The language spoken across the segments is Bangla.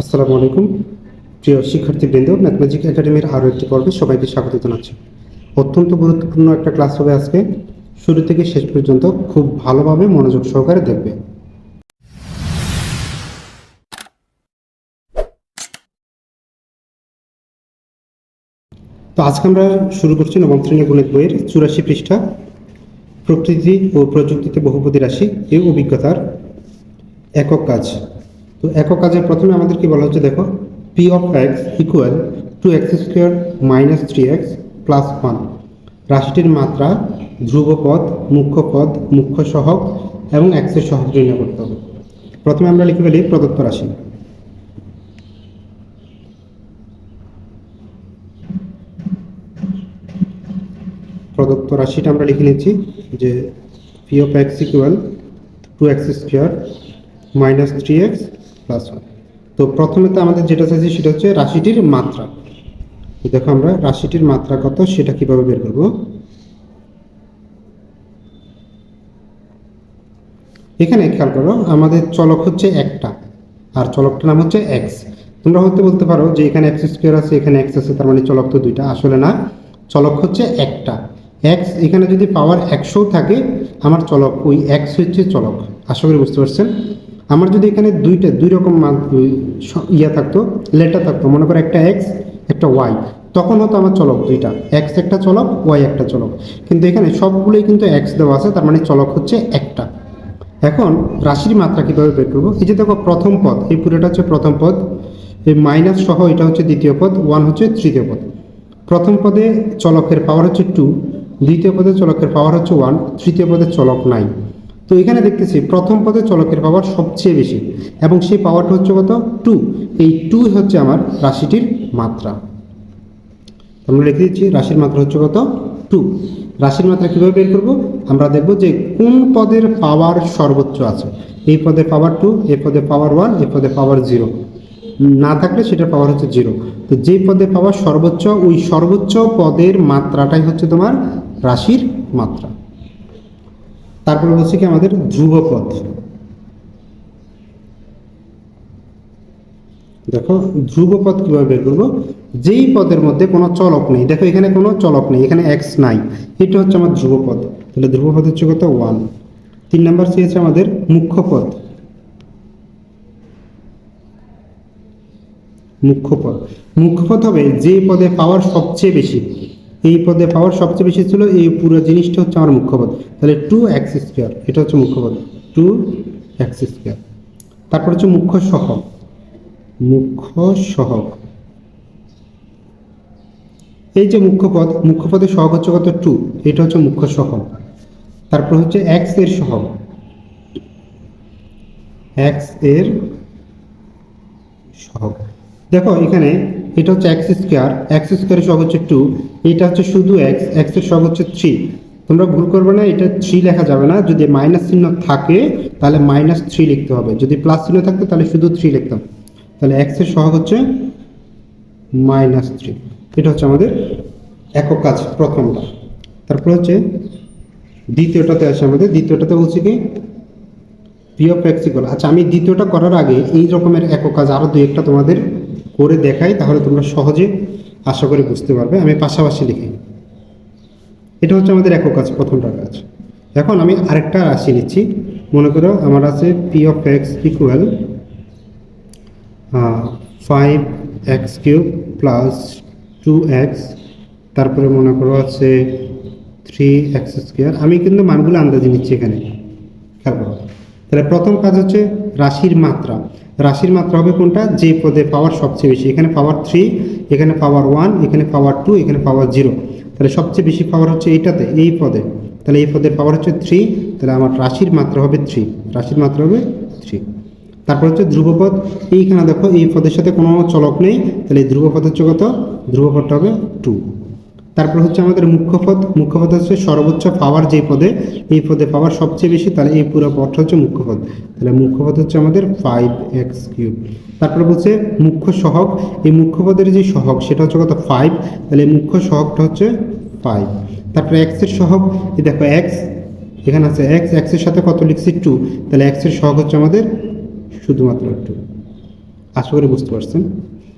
আসসালামু আলাইকুম। প্রিয় শিক্ষার্থীবৃন্দ ম্যাথমেটিক একাডেমির আরও একটি পর্বে সবাইকে স্বাগত জানাচ্ছি। অত্যন্ত গুরুত্বপূর্ণ একটা ক্লাস হবে আজকে। শুরু থেকে শেষ পর্যন্ত খুব ভালোভাবে মনোযোগ সহকারে দেখবে। তো আজকে আমরা শুরু করছি নবম শ্রেণি গণিত বইয়ের চুরাশি পৃষ্ঠা। প্রকৃতি ও প্রযুক্তিতে বহুপতি রাশি এই অভিজ্ঞতার একক কাজ। তো একক কাজের প্রথমে আমাদের কি বলা হচ্ছে, দেখো P of x equal to x square minus three x plus one রাশিটির মাত্রা, ধ্রুবপদ মুখ্য পদ মুখ্য সহগ এবং এক্সের সহগ নির্ণয় করতে হবে। প্রথমে আমরা লিখে ফেলি প্রদত্ত রাশি। প্রদত্ত রাশিটা আমরা লিখে নিচ্ছি যে P of x equal to x square minus three x plus one তো প্রথমে তো আমাদের যেটা চাইছি সেটা হচ্ছে রাশিটির মাত্রা। দেখো আমরা রাশিটির মাত্রা কত, সেটা কীভাবে বের করব? এখানে খেয়াল করো, আমাদের চলক হচ্ছে একটা, আর চলকটার নাম হচ্ছে এক্স তোমরা হয়তো বলতে পারো যে এখানে এক্স স্কোয়ার আছে, এখানে এক্স আছে, তার মানে চলক তো দুইটা, আসলে না। চলক হচ্ছে একটা। এক্স এখানে যদি পাওয়ার একশো থাকে, আমার চলক ওই এক্স হচ্ছে চলক। আশা করি বুঝতে পারছেন? আমার যদি এখানে দুইটা, দুই রকম মান ইয়া থাকতো লেটার থাকতো, মনে করো একটা এক্স একটা ওয়াই তখন হতো আমার চলক দুইটা। এক্স একটা চলক ওয়াই একটা চলক। কিন্তু এখানে সবগুলোই কিন্তু এক্স দেওয়া আছে, তার মানে চলক হচ্ছে একটা। এখন রাশির মাত্রা কীভাবে বের করব? এই যে দেখো প্রথম পদ, এই পুরোটা হচ্ছে প্রথম পদ, এই মাইনাস সহ এটা হচ্ছে দ্বিতীয় পদ ওয়ান হচ্ছে তৃতীয় পদ। প্রথম পদে চলকের পাওয়ার হচ্ছে টু দ্বিতীয় পদে চলকের পাওয়ার হচ্ছে ওয়ান তৃতীয় পদে চলক নাই তো এখানে দেখতেছি প্রথম পদে চলকের পাওয়ার সবচেয়ে বেশি, এবং সেই পাওয়ারটা হচ্ছে কত? টু। এই টু হচ্ছে আমার রাশিটির মাত্রা। আমরা লিখে দিচ্ছি, রাশির মাত্রা হচ্ছে কত? টু। রাশির মাত্রা কীভাবে বের করব? আমরা দেখব যে কোন পদের পাওয়ার সর্বোচ্চ আছে। এই পদে পাওয়ার টু, এই পদে পাওয়ার ওয়ান, এই পদে পাওয়ার জিরো। না থাকলে সেটার পাওয়ার হচ্ছে জিরো। তো যে পদে পাওয়ার সর্বোচ্চ, ওই সর্বোচ্চ পদের মাত্রাটাই হচ্ছে তোমার রাশির মাত্রা। তারপরে বলছি কি আমাদের ধ্রুবপদ। দেখো, ধ্রুবপদ কীভাবে বের করব? যেই পদের মধ্যে কোনো চলক নেই, দেখো এখানে কোনো চলক নেই, এখানে এক্স নাই, এটা হচ্ছে আমার ধ্রুবপদ। তাহলে ধ্রুবপদ হচ্ছে কত? ওয়ান তিন নাম্বার চেয়েছে আমাদের মুখ্য পদ। মুখ্য পদ। মুখ্য পদ হবে যে পদে পাওয়ার সবচেয়ে বেশি। এই পদে পাওয়ার সবচেয়ে বেশি ছিল, এই পুরো জিনিসটা হচ্ছে আমার মুখ্য পদ। তাহলে টু এক্স স্কোয়ার এটা হচ্ছে মুখ্য পদ। টু এক্স স্কোয়ার তারপর হচ্ছে মুখ্য সহগ মুখ্য সহগ এই যে মুখ্য পদ, মুখ্য পদের সহগ হচ্ছে কত? টু এটা হচ্ছে মুখ্য সহগ তারপর হচ্ছে এক্সের সহগ এক্সের সহগ দেখো, এখানে এটা হচ্ছে এক্স স্কোয়ার এক্স স্কোয়ারের সহগ হচ্ছে টু এটা হচ্ছে শুধু এক্স এক্সের সহগ হচ্ছে থ্রি তোমরা ভুল করবে না, এটা থ্রি লেখা যাবে না। যদি মাইনাস চিহ্ন থাকে, তাহলে মাইনাস থ্রি লিখতে হবে। যদি প্লাস চিহ্ন থাকতো, তাহলে শুধু থ্রি লিখতাম। তাহলে এক্সের সহগ হচ্ছে মাইনাস থ্রি এটা হচ্ছে আমাদের একক কাজ, প্রথমটা। তারপর হচ্ছে দ্বিতীয়টাতে আসে আমাদের, দ্বিতীয়টাতে বলছি কি? পি অফ এক্স ইকুয়াল আচ্ছা আমি দ্বিতীয়টা করার আগে এই রকমের একক কাজ আরও দুই একটা তোমাদের করে দেখাই, তাহলে তোমরা সহজে আশা করে বুঝতে পারবে। আমি পাশাপাশি লিখি। এটা হচ্ছে আমাদের একক কাজ প্রথমটার কাজ। এখন আমি আরেকটা রাশি নিচ্ছি। মনে করো আমার আছে P of x equal five x cube plus two x তারপরে মনে করো আছে থ্রি এক্স স্কোয়ার আমি কিন্তু মানগুলো আন্দাজে নিচ্ছি এখানে। খেয়াল করো। তাহলে প্রথম কাজ হচ্ছে রাশির মাত্রা। রাশির মাত্রা হবে কোনটা? যে পদে পাওয়ার সবচেয়ে বেশি। এখানে পাওয়ার থ্রি এখানে পাওয়ার ওয়ান এখানে পাওয়ার টু এখানে পাওয়ার জিরো তাহলে সবচেয়ে বেশি পাওয়ার হচ্ছে এইটাতে, এই পদে। তাহলে এই পদের পাওয়ার হচ্ছে থ্রি তাহলে আমার রাশির মাত্রা হবে থ্রি রাশির মাত্রা হবে থ্রি তারপর হচ্ছে ধ্রুবপদ। এইখানে দেখো এই পদের সাথে কোনো চলক নেই। তাহলে এই ধ্রুবপদ হচ্ছে কত? ধ্রুবপদটা হবে টু তারপর হচ্ছে আমাদের মুখ্যপদ মুখ্যপদ হচ্ছে সর্বোচ্চ পাওয়ার যে পদে, এই পদে পাওয়ার সবচেয়ে বেশি, তাহলে এই পুরো পদটা হচ্ছে মুখ্যপদ তাহলে মুখ্যপদ হচ্ছে আমাদের ফাইভ এক্স কিউব তারপর বলছে মুখ্য সহগ। এই মুখ্যপদের যে সহগ, সেটা হচ্ছে কত? ফাইভ তাহলে মুখ্য সহগটা হচ্ছে ফাইভ তারপরে এক্সের সহগ, এই দেখো এক্স এখানে আছে এক্স এক্সের সাথে কত লিখছি? টু তাহলে এক্সের সহগ হচ্ছে আমাদের শুধুমাত্র টু আশা করি বুঝতে পারছেন?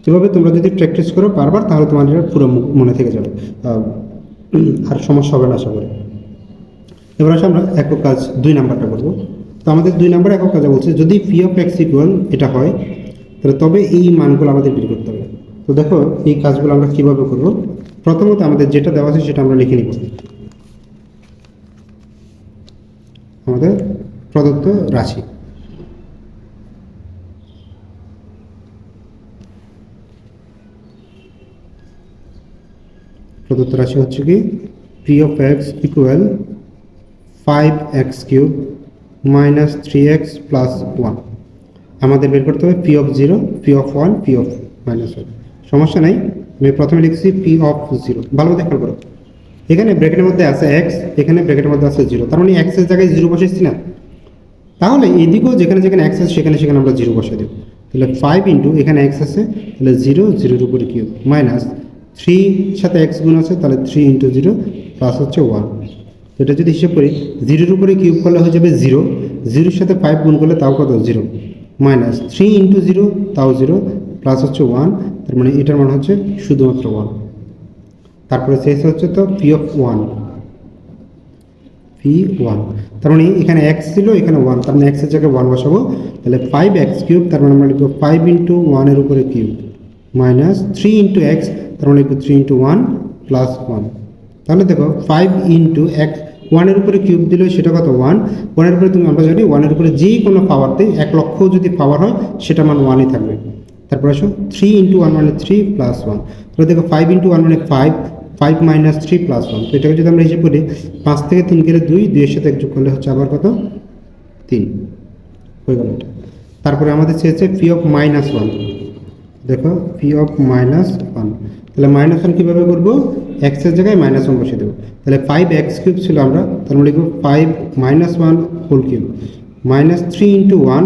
এভাবে তোমরা যদি প্র্যাকটিস করো বারবার, তাহলে তোমার এটা পুরো মনে থেকে যাবে। আর সমস্যা হবে না আশা এবার আসে আমরা একক কাজ দুই নাম্বারটা করব। তো আমাদের দুই নাম্বার একক কাজে বলছে, যদি পি অফ এক্স ইকুয়াল এটা হয়, তাহলে তবে এই মানগুলো আমাদের বের করতে হবে। তো দেখো, এই কাজগুলো আমরা কীভাবে করব? প্রথমত আমাদের যেটা দেওয়া আছে সেটা আমরা লিখে নিব। আমাদের প্রদত্ত রাশি। প্রদত্ত রাশি হচ্ছে কি? P of x equal five x cube minus three x plus one আমাদের বের করতে হবে P of zero P of one P of minus one সমস্যা নাই, আমি প্রথমে লিখছি পি অফ জিরো ভালো মতো খেয়াল করো। এখানে ব্র্যাকেটের মধ্যে আছে এক্স এখানে ব্র্যাকেটের মধ্যে আছে জিরো তার মানে এক্সের জায়গায় জিরো বসেছি না। তাহলে এদিকেও যেখানে যেখানে এক্স আছে, সেখানে সেখানে আমরা জিরো বসে দেবো। তাহলে ফাইভ ইন্টু এখানে এক্স আছে, তাহলে জিরো জিরোর উপরে কিউব মাইনাস থ্রি সাথে এক্স গুণ আছে, তাহলে থ্রি ইন্টু জিরো প্লাস হচ্ছে ওয়ান তো এটা যদি হিসেব করি জিরোর উপরে কিউব করলে হয়ে যাবে জিরো জিরোর সাথে ফাইভ গুণ করলে তাও কত? Zero minus three into zero তাও জিরো প্লাস হচ্ছে ওয়ান তার মানে এটার মান হচ্ছে শুধুমাত্র ওয়ান তারপরে শেষ হচ্ছে তো P of one P one তার মানে এখানে এক্স ছিল, এখানে ওয়ান তার মানে এক্সের জায়গায় ওয়ান বসাবো। তাহলে ফাইভ এক্স কিউব তার মানে আমরা লিখব ফাইভ ইন্টু ওয়ানের উপরে cube minus three into x তার মানে three into one plus one তাহলে দেখো ফাইভ ইন্টু এক ওয়ানের উপরে কিউব দিলে সেটা কত? ওয়ান ওয়ানের উপরে তুমি আমরা জানি ওয়ানের উপরে যেই কোনো পাওয়ার দেয় এক লক্ষ যদি পাওয়ার হয়, সেটা মান ওয়ানই থাকবে। তারপর আসো থ্রি ইন্টু ওয়ান মানে থ্রি প্লাস ওয়ান তাহলে দেখো ফাইভ ইন্টু ওয়ান মানে five five minus three plus one তো এটাকে যদি আমরা হিসেব করি, পাঁচ থেকে তিন গেলে দুই, দুইয়ের সাথে যোগ করলে হচ্ছে আবার কত? তিন। হয়ে গেল এটা। তারপরে আমাদের চেয়েছে পি অফ মাইনাস ওয়ান দেখো পি অফ মাইনাস ওয়ান তাহলে মাইনাস ওয়ান কীভাবে করব? এক্সের জায়গায় মাইনাস ওয়ান বসিয়ে দেবো। তাহলে ফাইভ এক্স কিউব ছিল আমরা, তার মানে লিখব five minus one whole cube minus three into one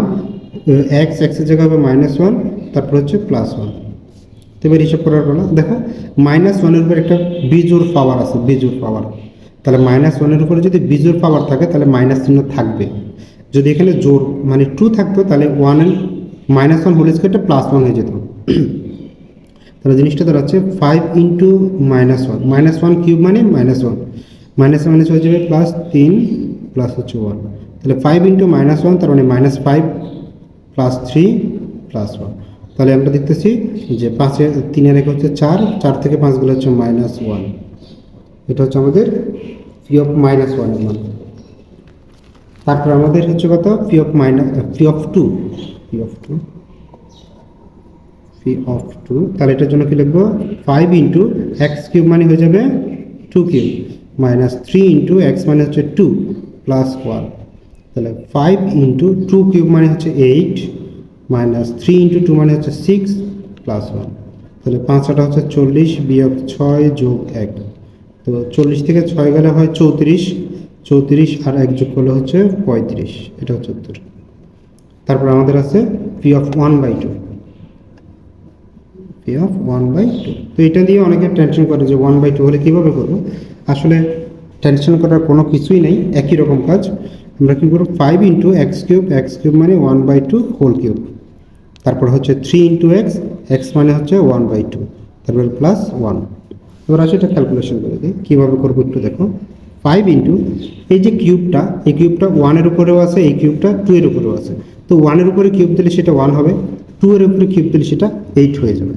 x এক্সের জায়গায় হবে মাইনাস ওয়ান তারপর হচ্ছে প্লাস ওয়ান তো এবার হিসাব করার বেলা দেখো মাইনাস ওয়ানের উপর একটা বিজোর পাওয়ার আছে বিজোর পাওয়ার তাহলে মাইনাস ওয়ানের উপরে যদি বিজোর পাওয়ার থাকে, তাহলে মাইনাস চিহ্ন থাকবে। যদি এখানে জোর মানে টু থাকতো, তাহলে ওয়ান মাইনাস ওয়ান হোল স্কোয়ারটা প্লাস ওয়ান হয়ে যেত। তাহলে জিনিসটা দাঁড়াচ্ছে five into minus one minus one cube মানে মাইনাস ওয়ান মাইনাস মাইনাস হয়ে যাবে প্লাস তিন প্লাস হচ্ছে ওয়ান তাহলে ফাইভ ইন্টু মাইনাস ওয়ান তার মানে minus five plus three plus one তাহলে আমরা দেখতেছি যে পাঁচে তিনের এক হচ্ছে চার চার থেকে পাঁচগুলো হচ্ছে মাইনাস ওয়ান এটা হচ্ছে আমাদের পি অফ মাইনাস ওয়ানের মান। তারপর আমাদের হচ্ছে কত? P of minus P of two P of two P of two, তাহলে এটার জন্য কি লিখব? ফাইভ ইন্টু এক্স কিউব মানে হয়ে যাবে two cube minus three into x মানে হচ্ছে টু প্লাস ওয়ান তাহলে ফাইভ ইন্টু টু কিউব মানে হচ্ছে eight minus three into two মানে হচ্ছে সিক্স প্লাস ওয়ান তাহলে পাঁচটা হচ্ছে চল্লিশ বিয়োগ ছয় যোগ এক, তো চল্লিশ থেকে ছয় গেলে হয় চৌত্রিশ চৌত্রিশ আর এক যোগ করলে হচ্ছে পঁয়ত্রিশ, এটা হচ্ছে উত্তর। তারপর আমাদের আছে P of one by two P of one by two তো এটা দিয়ে অনেকে টেনশন করে যে ওয়ান বাই টু হলে কীভাবে করব? আসলে টেনশন করার কোনো কিছুই নেই, একই রকম কাজ। আমরা কী করব? Five into x cube x cube মানে one by two whole cube তারপর হচ্ছে থ্রি ইন্টু এক্স এক্স মানে হচ্ছে ওয়ান বাই টু তারপর প্লাস ওয়ান এবার আসে এটা ক্যালকুলেশন করে দিই কীভাবে করব একটু দেখো। ফাইভ ইন্টু এই যে কিউবটা এই কিউবটা ওয়ানের উপরেও আছে, এই কিউবটা টু এর উপরেও আছে। তো ওয়ানের উপরে কিউব দিলে সেটা ওয়ান হবে টু এর উপরে কিউব দিলে সেটা এইট হয়ে যাবে।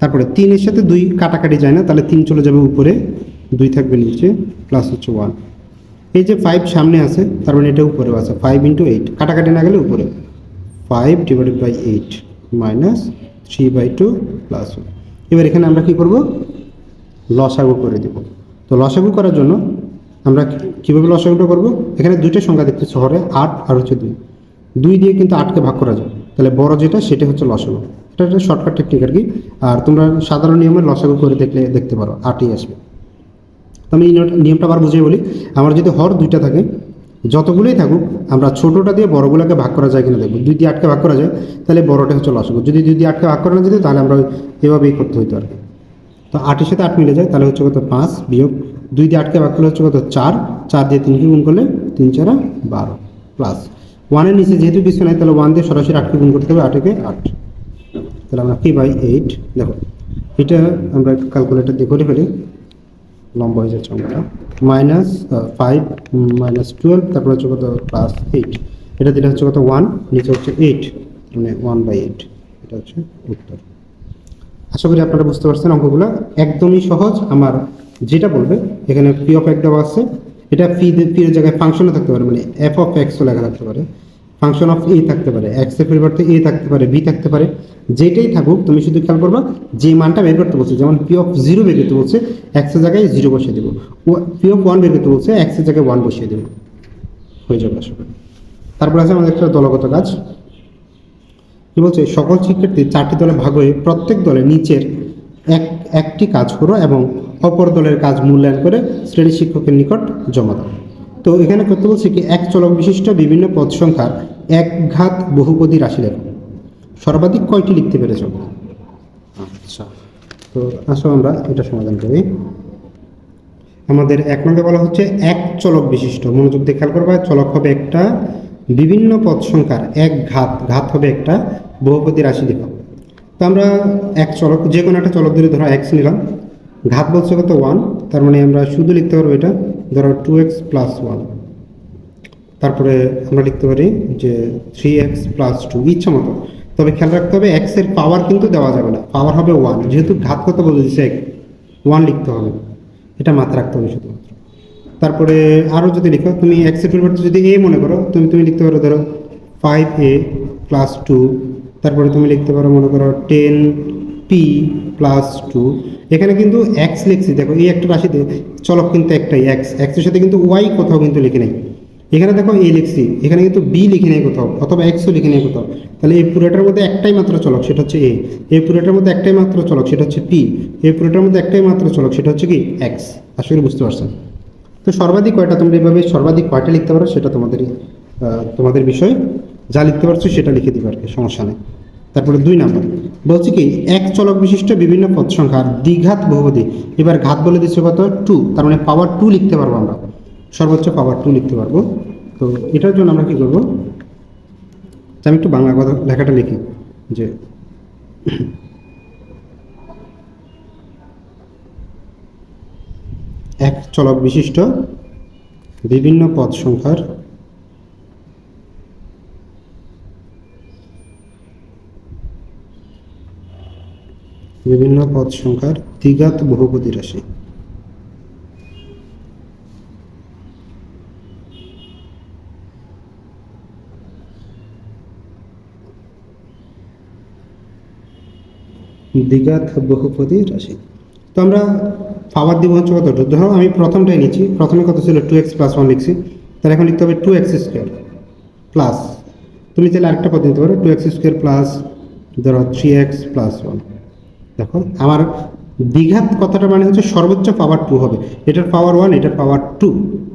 তারপরে তিনের সাথে দুই কাটাকাটি যায় না, তাহলে তিন চলে যাবে উপরে, দুই থাকবে নিচে প্লাস হচ্ছে ওয়ান এই যে ফাইভ সামনে আছে, তার মানে এটা উপরেও আছে ফাইভ ইন্টু এইট কাটাকাটি না গেলে উপরে। Five divided by eight minus three by two plus one এবার এখানে আমরা কী করব? লসাগু করে দেব। তো লসাগু করার জন্য আমরা কীভাবে লসাগুটা করব? এখানে দুইটা সংখ্যা দেখতে শহরে আট আর হচ্ছে দুই। দুই দিয়ে কিন্তু আটকে ভাগ করা যায়। তাহলে বড় যেটা, সেটা হচ্ছে লসাগু। এটা একটা শর্টকাট টেকনিক আর কি। আর তোমরা সাধারণ নিয়মে লসাগু করে দেখলে, দেখতে পারো, আটই আসবে। তো আমি নিয়মটা আবার বুঝিয়ে বলি, আমার যদি হর দুইটা থাকে, যতগুলোই থাকুক, আমরা ছোটোটা দিয়ে বড়গুলোকে ভাগ করা যায় কিনা দেখব। দুই দিয়ে আটকে ভাগ করা যায়, তাহলে বড়টা হচ্ছে লসাগু। যদি দুই দিয়ে আটকে ভাগ করা না যেত, তাহলে আমরা এভাবেই করতে হইতো আর কি। তো আটের সাথে আট মিলে যায়, তাহলে হচ্ছে কত পাঁচ বিয়োগ দুই দিয়ে আটকে ভাগ করলে হচ্ছে কত চার। চার দিয়ে তিনকে গুণ করলে তিন চারা বারো প্লাস ওয়ানের নিচে যেহেতু কিছু নাই, তাহলে ওয়ান দিয়ে সরাসরি আটকে গুণ করতে হবে, আটকে আট। তাহলে আমরা পি বাই এইট দেখো, এটা আমরা ক্যালকুলেটর দিয়ে করে ফেলি। লম্বা হয়ে যাচ্ছে অঙ্কটা। মাইনাস ফাইভ মাইনাস টুয়েলভ তারপর হচ্ছে কত? প্লাস এইট এটা দিলে হচ্ছে কত? ওয়ান নিচে হচ্ছে এইট মানে ওয়ান বাই এইট এটা হচ্ছে উত্তর। আশা করি আপনারা বুঝতে পারছেন অঙ্কগুলো। একদমই সহজ। আমার যেটা বলবে, এখানে পি অফ এক দেওয়া আছে। এটা ফি ফি এর জায়গায় ফাংশনও থাকতে পারে মানে এফ অফ এক্সও লেখা থাকতে পারে। ফাংশন অফ এ থাকতে পারে এক্সের পরিবর্তে এ থাকতে পারে বি থাকতে পারে, যেটাই থাকুক, তুমি শুধু খেয়াল করবা, যে মানটা বের করতে বলছে, যেমন পি অফ জিরো বের করতে বলছে এক্সের জায়গায় জিরো বসিয়ে দেবো। পি অফ ওয়ান বের করতে বলছে এক্সের জায়গায় ওয়ান বসিয়ে দেবো। হয়ে যাবে আশা করি। তারপর আছে আমাদের একটা দলগত কাজ। কি বলছে? সকল শিক্ষার্থী চারটি দলে ভাগ হয়ে প্রত্যেক দলে নিচের এক, একটি কাজ করো এবং অপর দলের কাজ মূল্যায়ন করে শ্রেণি শিক্ষকের নিকট জমা দাও। তো এখানে করতে বলছে কি, এক চলক বিশিষ্ট বিভিন্ন পদ সংখ্যার এক ঘাত বহুপদী রাশি লেখো সর্বাধিক কয়টি লিখতে পেরেছ? আচ্ছা। তো আসো আমরা এটা সমাধান করি। আমাদের এক নম্বরে বলা হচ্ছে এক চলক বিশিষ্ট। মনোযোগ দিয়ে খেয়াল করবা চলক হবে একটা বিভিন্ন পদ সংখ্যার এক ঘাত ঘাত হবে একটা বহুপদী রাশি লিখো তো আমরা এক চলক যে কোনো একটা চলক ধরে ধরো এক্স নিলাম। ঘাত বলছে কত? ওয়ান তার মানে আমরা শুধু লিখতে পারব এটা ধরো টু এক্স প্লাস ওয়ান তারপরে আমরা লিখতে পারি যে থ্রি এক্স প্লাস টু ইচ্ছা মতো। তবে খেয়াল রাখতে হবে এক্সের পাওয়ার কিন্তু দেওয়া যাবে না। পাওয়ার হবে ওয়ান যেহেতু ঘাত কত বলে দিচ্ছে ওয়ান লিখতে হবে। এটা মাথায় রাখতে হবে শুধুমাত্র। তারপরে আরও যদি লিখো, তুমি এক্সের পরিবর্তে যদি এ মনে করো, তুমি তুমি লিখতে পারো ধরো ফাইভ এ প্লাস টু তারপরে তুমি লিখতে পারো মনে করো টেন পি প্লাস টু এখানে কিন্তু এক্স লিখছি, দেখো এই একটা রাশিতে চলক কিন্তু একটাই এক্স এক্সের সাথে কিন্তু ওয়াই কোথাও কিন্তু লিখে নেই। এখানে দেখো এ লিখছি। এখানে কিন্তু বি লিখে নেই কোথাও, অথবা এক্সও লিখে নেই কোথাও। তাহলে এই পুরোটার মধ্যে একটাই মাত্র চলক, সেটা হচ্ছে এ এই পুরোটার মধ্যে একটাই মাত্র চলক, সেটা হচ্ছে পি এই পুরোটার মধ্যে একটাই মাত্র চলক, সেটা হচ্ছে কি? এক্স করি বুঝতে পারছেন। তো সর্বাধিক কয়টা তোমরা এইভাবে সর্বাধিক কয়টা লিখতে পারো সেটা তোমাদের তোমাদের বিষয়। যা লিখতে পারছ সেটা লিখে দিবে আর কি, সমস্যা নেই। তারপরে দুই নাম্বার। বলছি কি, এক চলক বিশিষ্ট বিভিন্ন পদ সংখ্যা দ্বিঘাত বহুপদী। এবার ঘাত বলে দিচ্ছে কত? টু তার মানে পাওয়ার টু লিখতে পারব আমরা। সর্বোচ্চ পাওয়ার টু লিখতে পারব। তো এটার জন্য আমরা কি করব? আমি একটু বাংলা কথা, লেখাটা লিখি, যে এক চলক বিশিষ্ট বিভিন্ন পদ সংখ্যার বিভিন্ন পদ সংখ্যার দ্বিঘাত বহুপতি রাশি। দ্বিঘাত বহুপদী রাশি। তো আমরা পাওয়ার দিব হচ্ছে কত? ধরো আমি প্রথমটাই নিচ্ছি। প্রথমে কত ছিল? টু এক্স প্লাস ওয়ান লিখছি। তাহলে এখন লিখতে হবে টু এক্স স্কোয়ার প্লাস তুমি চাইলে আরেকটা পদ নিতে পারো। টু এক্স স্কোয়ার প্লাস ধরো থ্রি এক্স প্লাস ওয়ান দেখো, আমার দ্বিঘাত কথাটা মানে হচ্ছে সর্বোচ্চ পাওয়ার টু হবে। এটার পাওয়ার ওয়ান এটার পাওয়ার টু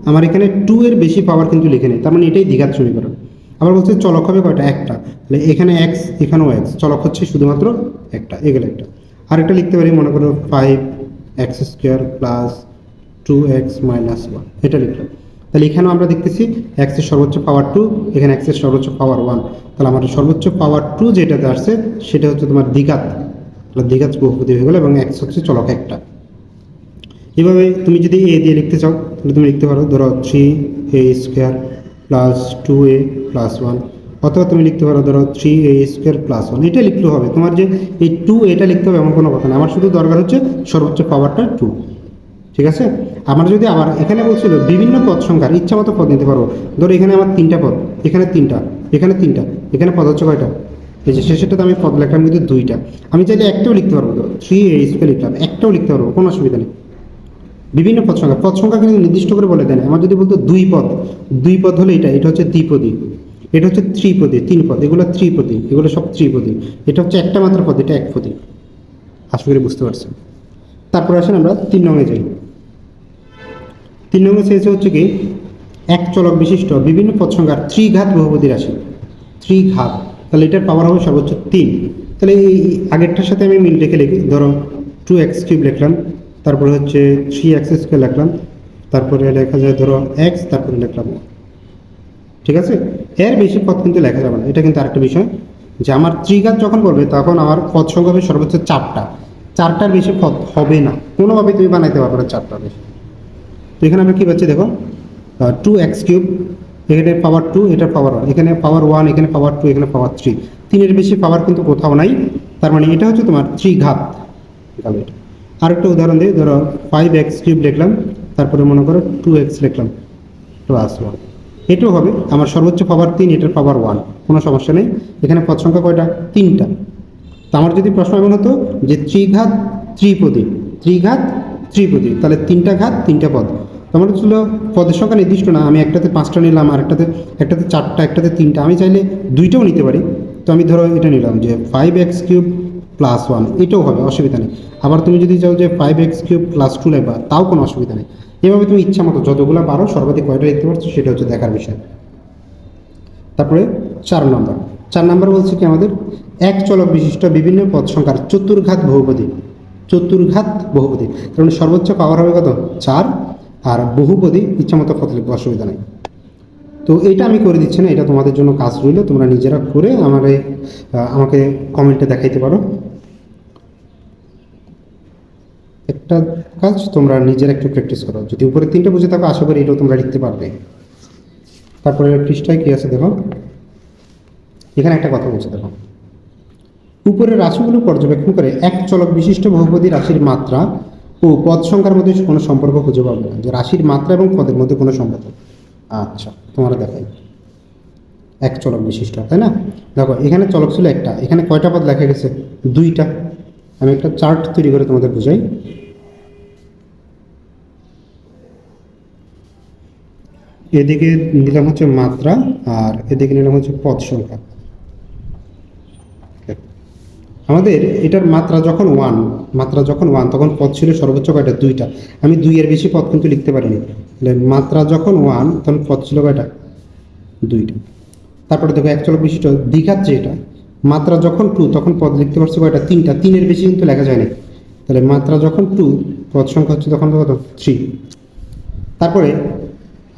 আমার এখানে টু এর বেশি পাওয়ার কিন্তু লিখে নেই। তার মানে এটাই দ্বিঘাত সমীকরণ। আবার বলছে চলক হবে কয়টা? একটা। তাহলে এখানে এক্স এখানেও এক্স চলক হচ্ছে শুধুমাত্র একটা এগুলো একটা। আরেকটা লিখতে পারি, মনে করো five x square plus two x minus one এটা লিখলাম। তাহলে এখানেও আমরা দেখতেছি এক্সের সর্বোচ্চ পাওয়ার টু এখানে এক্সের সর্বোচ্চ পাওয়ার ওয়ান তাহলে আমার সর্বোচ্চ পাওয়ার টু যেটাতে আসছে, সেটা হচ্ছে তোমার দ্বিঘাত। তাহলে দ্বিঘাত বহুপদী হয়ে গেলো এবং এক্স হচ্ছে চলক একটা। এভাবে তুমি যদি এ দিয়ে লিখতে চাও, তাহলে তুমি লিখতে পারো, ধরো three a square plus two a plus one অথবা তুমি লিখতে পারো, ধরো three a square plus one এটা লিখলেও হবে। তোমার যে এই টু এটা লিখতে হবে এমন কোনো কথা না। আমার শুধু দরকার হচ্ছে সর্বোচ্চ পাওয়ারটা টু ঠিক আছে? আমার যদি আবার এখানে বলছিল বিভিন্ন পদ সংখ্যার, ইচ্ছা মতো পদ নিতে পারব ধরো এখানে আমার তিনটা পদ। এখানে তিনটা এখানে তিনটা, এখানে পদ হচ্ছে কয়টা? এই যে শেষেরটাতে আমি পদ লিখলাম কিন্তু দুইটা। আমি চাইলে একটাও লিখতে পারব, ধরো থ্রি এ স্কোয়ার লিখলাম। একটাও লিখতে পারব, কোনো অসুবিধা নেই। বিভিন্ন পদ সংখ্যা। পদ সংখ্যা কিন্তু নির্দিষ্ট করে বলে দেয় আমার যদি বলতো দুই পদ দুই পদ হলে এটা এটা হচ্ছে দ্বিপদী এটা হচ্ছে ত্রিপদী, তিন পদ। এগুলো ত্রিপদী, এগুলো সব ত্রিপদী। এটা হচ্ছে একটা মাত্র পদ, এটা এক পদী। আশা করি বুঝতে পারছেন। তারপরে আসেন আমরা তিন নঙে যাই। তিন নম্বর চেয়েছে হচ্ছে কি? এক চলক বিশিষ্ট বিভিন্ন পদ সংখ্যার ত্রিঘাত বহুপদী রাশি। ত্রিঘাত। তাহলে এটার পাওয়ার হবে সর্বোচ্চ তিন। তাহলে এই আগেরটার সাথে আমি মিল রেখে লিখি। ধরো টু এক্স কিউব লিখলাম। তারপরে হচ্ছে থ্রি এক্স স্কোয়ার লিখলাম, তারপরে লেখা যায় ধরো এক্স তারপরে লিখলাম ঠিক আছে? এর বেশি পথ কিন্তু লেখা যাবে না। এটা কিন্তু আরেকটা বিষয় যে আমার ত্রিঘাত যখন করবে, তখন আমার পথ সংখ্যা হবে সর্বোচ্চ চারটা। চারটার বেশি পথ হবে না। কোনোভাবে তুমি বানাইতে পারবে না চারটার বেশি। তো এখানে আমরা কী পাচ্ছি দেখো? টু এক্স কিউব এখানে পাওয়ার টু এটার পাওয়ার ওয়ান এখানে পাওয়ার ওয়ান এখানে পাওয়ার টু এখানে পাওয়ার থ্রি তিনের বেশি পাওয়ার কিন্তু কোথাও নাই। তার মানে এটা হচ্ছে তোমার ত্রিঘাত এটা আরেকটা উদাহরণ দিই, ধরো ফাইভ এক্স কিউব লিখলাম তারপরে মনে করো টু এক্স লিখলাম প্লাস ওয়ান এটাও হবে আমার সর্বোচ্চ পাওয়ার তিন, এটার পাওয়ার ওয়ান কোনো সমস্যা নেই। এখানে পদ সংখ্যা কয়টা? তিনটা। তো আমার যদি প্রশ্ন এমন হতো যে ত্রিঘাত ত্রিপদী ত্রিঘাত ত্রিপদী, তাহলে তিনটা ঘাত, তিনটা পদ। তো আমার ছিল পদের সংখ্যা নির্দিষ্ট না, আমি একটাতে পাঁচটা নিলাম, আর একটাতে একটাতে চারটা, একটাতে তিনটা। আমি চাইলে দুইটাও নিতে পারি। তো আমি ধরো এটা নিলাম যে five x cube plus one এটাও হবে, অসুবিধা নেই। আবার তুমি যদি চাও যে five x cube plus two লাগবা তাও কোনো অসুবিধা নেই। এভাবে তুমি ইচ্ছা মতো যতগুলো পারো, সর্বাধিক কয়টা লিখতে পারছ সেটা হচ্ছে দেখার বিষয়। তারপরে চার নম্বর চার নম্বর বলছে কি আমাদের? এক চলক বিশিষ্ট বিভিন্ন পদ সংখ্যার চতুর্ঘাত বহুপদী। চতুর্ঘাত বহুপদী। কারণ সর্বোচ্চ পাওয়ার হবে কত? চার। আর বহুপদী ইচ্ছা মতো কত লিখব, অসুবিধা নেই। তো এটা আমি করে দিচ্ছি না, এটা তোমাদের জন্য কাজ রইল, তোমরা নিজেরা করে আমারে আমাকে কমেন্টে দেখাইতে পারো। একটা কাজ তোমরা নিজের একটু প্র্যাকটিস করো। যদি উপরে তিনটে বুঝে থাকো, আশা করি এটাও তোমরা লিখতে পারবে। তারপরে পৃষ্ঠায় কী আছে দেখো? এখানে একটা কথা বলছে দেখো। উপরের রাশিগুলো পর্যবেক্ষণ করে এক চলক বিশিষ্ট বহুপদী রাশির মাত্রা ও পদ সংখ্যার মধ্যে কোনো সম্পর্ক খুঁজে পাবে না। যে রাশির মাত্রা এবং পদের মধ্যে কোনো সম্পর্ক। আচ্ছা তোমরা দেখাই। এক চলক বিশিষ্ট, তাই না? দেখো, এখানে চলক ছিল একটা। এখানে কয়টা পদ লেখা গেছে? দুইটা। আমি একটা চার্ট তৈরি করে তোমাদের বুঝাই। এদিকে নিলাম হচ্ছে মাত্রা আর এদিকে নিলাম হচ্ছে পদ সংখ্যা। আমাদের এটার মাত্রা যখন ওয়ান মাত্রা যখন ওয়ান তখন পদ ছিল সর্বোচ্চ কয়টা? দুইটা। আমি দুইয়ের বেশি পদ কিন্তু লিখতে পারিনি। তাহলে মাত্রা যখন ওয়ান তখন পদ ছিল কয়টা? দুইটা। তারপরে দেখো এক চলক বিশিষ্ট দীঘাত যেটা মাত্রা যখন টু তখন পদ লিখতে পারছ কয়টা? তিনটা। তিনের বেশি কিন্তু লেখা যায় না তাহলে মাত্রা যখন টু পদ সংখ্যা হচ্ছে তখন কত? থ্রি তারপরে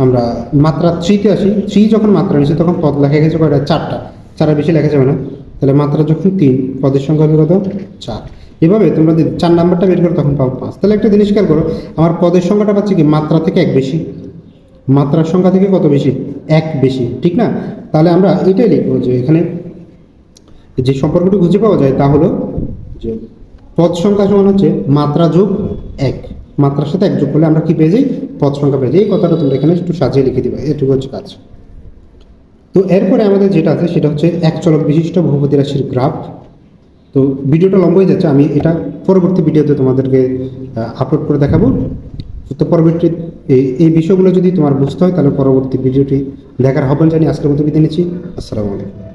আমরা মাত্রা থ্রিতে আসি। থ্রি যখন মাত্রা নিচ্ছে তখন পদ লেখা গেছে কয়টা? চারটা। চারের বেশি লেখা যাবে না। তাহলে মাত্রা যখন তিন, পদের সংখ্যা হবে কত? চার। এভাবে তোমরা যদি চার নাম্বারটা বের করো, তখন পাবো পাঁচ। তাহলে একটা জিনিস খেয়াল করো, আমার পদের সংখ্যাটা পাচ্ছি কি? মাত্রা থেকে এক বেশি। মাত্রার সংখ্যা থেকে কত বেশি? এক বেশি। ঠিক না? তাহলে আমরা এটাই লিখব যে এখানে যে সম্পর্কটি খুঁজে পাওয়া যায়, তা হলো যে পদ সংখ্যা সমান হচ্ছে মাত্রা যোগ এক। মাত্রার সাথে এক যোগ করলে আমরা কি পেয়ে যাই? পদ সংখ্যা পেয়ে যাই, এই কথাটা তোমরা এখানে একটু সাজিয়ে লিখে দিবে, এটুকু হচ্ছে কাজ। তো এরপরে আমাদের যেটা আছে, সেটা হচ্ছে এক চলক বিশিষ্ট বহুপতি রাশির গ্রাফ। তো ভিডিওটা লম্বা হয়ে যাচ্ছে, আমি এটা পরবর্তী ভিডিওতে তোমাদেরকে আপলোড করে দেখাবো। তো পরবর্তী, এই বিষয়গুলো যদি তোমার বুঝতে হয়, তাহলে পরবর্তী ভিডিওটি দেখার আহ্বান জানি আজকের মতো বিদায় নিচ্ছি। আসসালামু আলাইকুম।